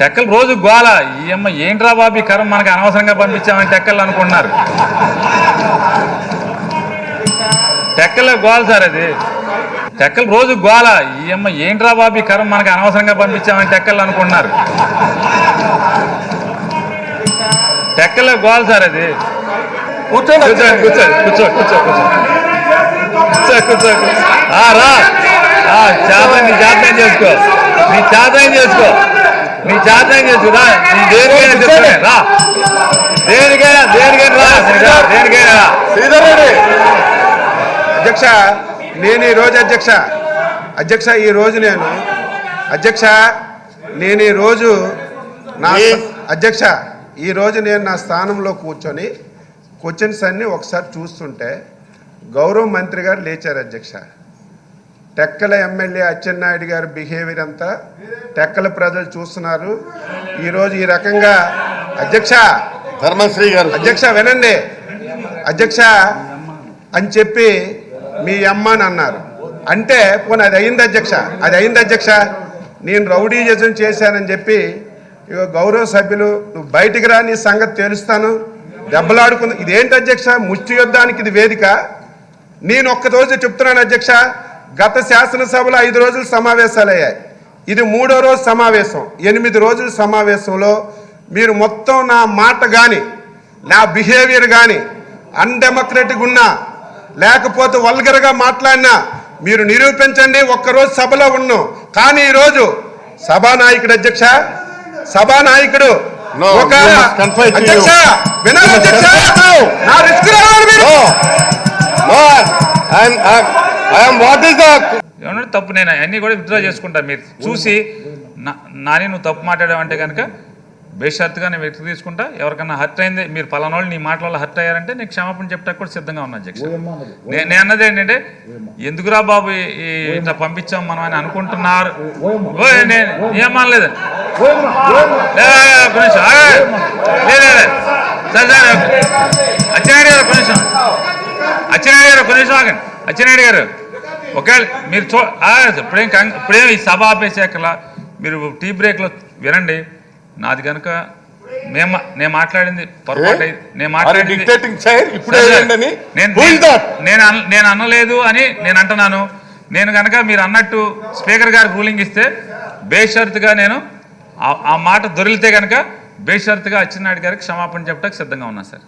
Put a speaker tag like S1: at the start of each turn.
S1: టెక్కలు రోజు గోల. ఈ అమ్మ ఏంట్రా బాబు ఈ కరం మనకి అనవసరంగా పంపించామని టెక్కలు అనుకుంటున్నారు టెక్కల గోల సార్ అది. టెక్కలు రోజు గోల. ఈ అమ్మ ఏంట్రా బాబు ఈ కరం మనకి అనవసరంగా పంపించామని టెక్కలు అనుకుంటున్నారు టెక్కల గోల సార్ అది.
S2: కూర్చోండి
S1: కూర్చో కూర్చో కూర్చో కూర్చో కూర్చో కూర్చో కూర్చో రా. చేతనం చేసుకో. నీ చేతనం చేసుకో. నీ చేసుకో రా నీ దేనికైనా చెప్తానే రా. దేనికైనా దేనికైనా రా రా, దేనికైనా
S2: శ్రీధర్ రెడ్డి. అధ్యక్ష నేను ఈ రోజు అధ్యక్ష. అధ్యక్ష ఈ రోజు నేను. అధ్యక్ష నేను ఈ రోజు నా. అధ్యక్ష ఈ రోజు నేను నా స్థానంలో కూర్చొని క్వశ్చన్స్ అన్ని ఒకసారి చూస్తుంటే గౌరవ మంత్రి గారు లేచారు అధ్యక్ష. టెక్కల ఎమ్మెల్యే అచ్చెన్నాయుడు గారి బిహేవియర్ అంతా టెక్కల ప్రజలు చూస్తున్నారు. ఈరోజు ఈ రకంగా అధ్యక్ష
S3: ధర్మశ్రీ గారు.
S2: అధ్యక్ష వినండి. అధ్యక్ష అని చెప్పి మీ అమ్మ అని అన్నారు. అంటే పోనీ అది అయింది అధ్యక్ష? అది అయింది అధ్యక్ష? నేను రౌడీజం చేశానని చెప్పి ఇగో గౌరవ సభ్యులు నువ్వు బయటికి రా నీ సంగతి తెలుస్తాను. దెబ్బలాడుకుంది. ఇదేంటి అధ్యక్ష? ముష్టి యుద్ధానికి ఇది వేదిక. నేను ఒక్క రోజు చెప్తున్నాను అధ్యక్ష గత శాసనసభలో ఐదు రోజులు సమావేశాలు అయ్యాయి ఇది మూడో రోజు సమావేశం. ఎనిమిది రోజుల సమావేశంలో మీరు మొత్తం నా మాట కానీ నా బిహేవియర్ కానీ అన్డెమోక్రటిక్ ఉన్నా లేకపోతే వల్గర్గా మాట్లాడినా మీరు నిరూపించండి ఒక్కరోజు సభలో ఉన్నాం. కానీ ఈరోజు సభానాయకుడు అధ్యక్ష సభానాయకుడు ఒక. అధ్యక్ష వినాలి. నా రిస్క్ రావాలి మీరు.
S1: ఏమన్నా తప్పు నేను అన్నీ కూడా విత్డ్రా చేసుకుంటా. మీరు చూసి నా- నాని నువ్వు తప్పు మాట్లాడావంటే కనుక బేషరత్తుగా నేను వ్యక్తి తీసుకుంటా. ఎవరికన్నా హర్ట్ అయింది మీరు పలానా వాళ్ళు నీ మాటల వల్ల హర్ట్ అయ్యారంటే నీకు క్షమాపణ చెప్పడానికి కూడా సిద్ధంగా ఉన్నా అధ్యక్ష. నే- నేను అన్నది ఏంటంటే ఎందుకురా బాబు ఇట్లా పంపించాం మనం అని అనుకుంటున్నారు. ఓయ్ నేను ఏమనలేదు ఒక నిమిషం. ఆగండి. లేదు లేదు. సరే సరే అచ్చెన్నాయుడు గారు ఒక నిమిషం. అచ్చెన్నాయుడు గారు ఒక నిమిషం ఆగండి. అచ్చెన్నాయుడు గారు ఒకవేళ మీరు చూ ఇప్పుడేం ఇప్పుడేం ఈ సభ ఆపేసాకలా మీరు టీ బ్రేక్లో వినండి నాది కనుక మేము నేను మాట్లాడింది పొరపాటు నేను మాట్లాడింది? నేను? నేను అన- నేను అనలేదు అని నేను అంటున్నాను నేను కనుక మీరు అన్నట్టు స్పీకర్ గారికి రూలింగ్ ఇస్తే బేషరతుగా నేను ఆ- ఆ మాట దొరికితే కనుక బేషరతుగా అచ్చెన్నాయుడు గారికి క్షమాపణ చెప్పడానికి సిద్ధంగా ఉన్నా సార్